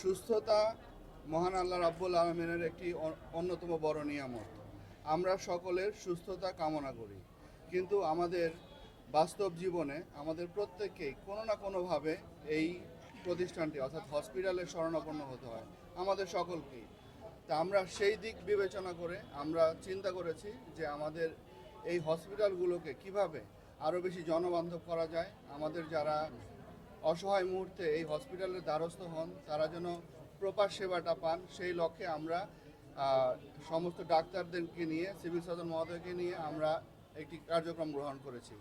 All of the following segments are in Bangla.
সুস্থতা মহান আল্লাহ রাব্বুল আলমিনের একটি অন্যতম বড় নিয়ামত। আমরা সকলের সুস্থতা কামনা করি। কিন্তু আমাদের বাস্তব জীবনে আমাদের প্রত্যেককেই কোনো না কোনোভাবে এই প্রতিষ্ঠানটি, অর্থাৎ হসপিটালের শরণাপন্ন হতে হয় আমাদের সকলকেই তা আমরা সেই দিক বিবেচনা করে আমরা চিন্তা করেছি যে আমাদের এই হসপিটালগুলোকে কীভাবে আরও বেশি জনবান্ধব করা যায়। আমাদের যারা অসহায় মুহূর্তে এই হসপিটালের দ্বারস্থ হন। তারা যেন প্রপার সেবাটা পান, সেই লক্ষ্যে আমরা সমস্ত ডাক্তারদেরকে নিয়ে সিভিল সার্জন মহোদয়কে নিয়ে আমরা একটি কার্যক্রম গ্রহণ করেছি।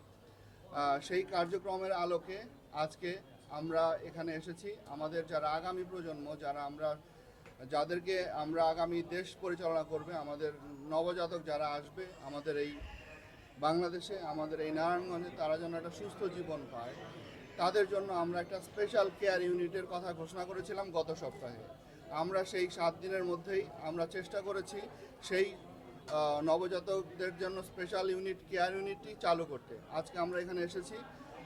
সেই কার্যক্রমের আলোকে আজকে আমরা এখানে এসেছি। আমাদের যারা আগামী প্রজন্ম, যারা আমরা, যাদেরকে আমরা আগামী দেশ পরিচালনা করবে, আমাদের নবজাতক যারা আসবে, আমাদের এই বাংলাদেশে, আমাদের এই নারায়ণগঞ্জে, তারা যেন একটা সুস্থ জীবন পায়। তাদের জন্য আমরা একটা স্পেশাল কেয়ার ইউনিটের কথা ঘোষণা করেছিলাম গত সপ্তাহে। আমরা সেই সাত দিনের মধ্যেই আমরা চেষ্টা করেছি সেই নবজাতকদের জন্য স্পেশাল ইউনিট কেয়ার ইউনিটটি চালু করতে। আজকে আমরা এখানে এসেছি।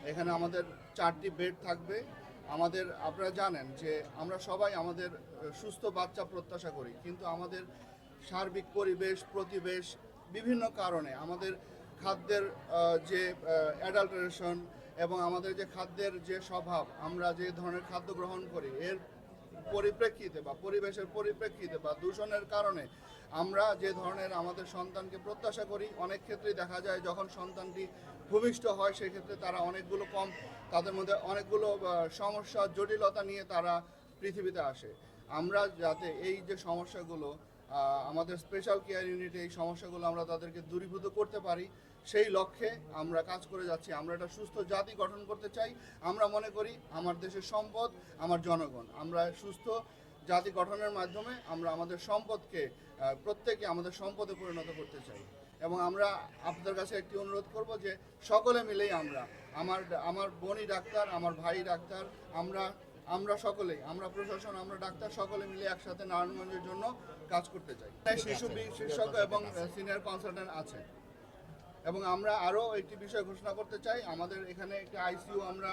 এখানে আমাদের চারটি বেড থাকবে। আমাদের, আপনারা জানেন যে আমরা সবাই আমাদের সুস্থ বাচ্চা প্রত্যাশা করি। কিন্তু আমাদের সার্বিক পরিবেশ, প্রতিবেশ বিভিন্ন কারণে আমাদের খাদ্যের যে অ্যাডাল্টারেশন এবং আমাদের যে খাদ্যের যে স্বভাব, আমরা যে ধরনের খাদ্য গ্রহণ করি, এর পরিপ্রেক্ষিতে বা পরিবেশের পরিপ্রেক্ষিতে বা দূষণের কারণে আমরা যে ধরনের আমাদের সন্তানকে প্রত্যাশা করি, অনেক ক্ষেত্রেই দেখা যায় যখন সন্তানটি ভূমিষ্ঠ হয়, সেক্ষেত্রে তারা অনেকগুলো কম, তাদের মধ্যে অনেকগুলো সমস্যা, জটিলতা নিয়ে তারা পৃথিবীতে আসে। আমরা যাতে এই যে সমস্যাগুলো আমাদের স্পেশাল কেয়ার ইউনিটে এই সমস্যাগুলো আমরা তাদেরকে দূরীভূত করতে পারি। সেই লক্ষ্যে আমরা কাজ করে যাচ্ছি। আমরা একটা সুস্থ জাতি গঠন করতে চাই। আমরা মনে করি আমার দেশের সম্পদ, আমার জনগণ। আমরা সুস্থ জাতি গঠনের মাধ্যমে আমরা আমাদের সম্পদকে প্রত্যেকে আমাদের সম্পদে পরিণত করতে চাই। এবং আমরা আপনাদের কাছে একটি অনুরোধ করব যে সকলে মিলেই আমরা, আমার আমার বোনই ডাক্তার, আমার ভাই ডাক্তার, আমরা আমরা সকলেই আমরা প্রশাসন আমরা ডাক্তার সকলে মিলে একসাথে নারায়ণগঞ্জের জন্য কাজ করতে চাই। শিশু বিশেষজ্ঞ এবং সিনিয়র কনসালটেন্ট আছে এবং আমরা আরও একটি বিষয় ঘোষণা করতে চাই আমাদের এখানে একটি আইসিইউ আমরা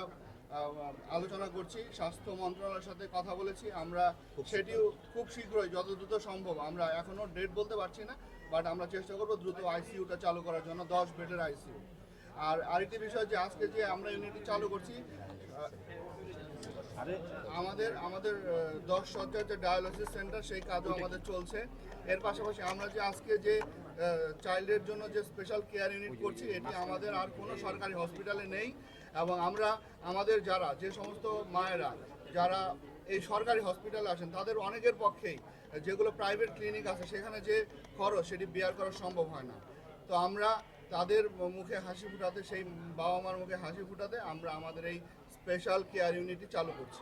আলোচনা করছি স্বাস্থ্য মন্ত্রণালয়ের সাথে কথা বলেছি আমরা সেটিও খুব শীঘ্রই যত দ্রুত সম্ভব আমরা এখনও ডেট বলতে পারছি না বাট আমরা চেষ্টা করব দ্রুত আইসিইউটা চালু করার জন্য দশ বেডের আইসিইউ। আর আরেকটি বিষয় যে আজকে যে আমরা ইউনিটটি চালু করছি আমাদের আমাদের দশ সজ্জার যে ডায়ালিসিস সেন্টার সেই কাজও আমাদের চলছে। এর পাশাপাশি আমরা যে আজকে যে চাইল্ডের জন্য যে স্পেশাল কেয়ার ইউনিট করছি এটি আমাদের আর কোনো সরকারি হসপিটালে নেই। এবং আমরা আমাদের যারা যে সমস্ত মায়েরা যারা এই সরকারি হসপিটালে আসেন তাদের অনেকের পক্ষেই যেগুলো প্রাইভেট ক্লিনিক আছে সেখানে যে খরচ সেটি বেয়ার করা সম্ভব হয় না। তো আমরা তাদের মুখে হাসি ফুটাতে, সেই বাবা মার মুখে হাসি ফুটাতে আমরা আমাদের এই স্পেশাল কেয়ার ইউনিটটি চালু করছি।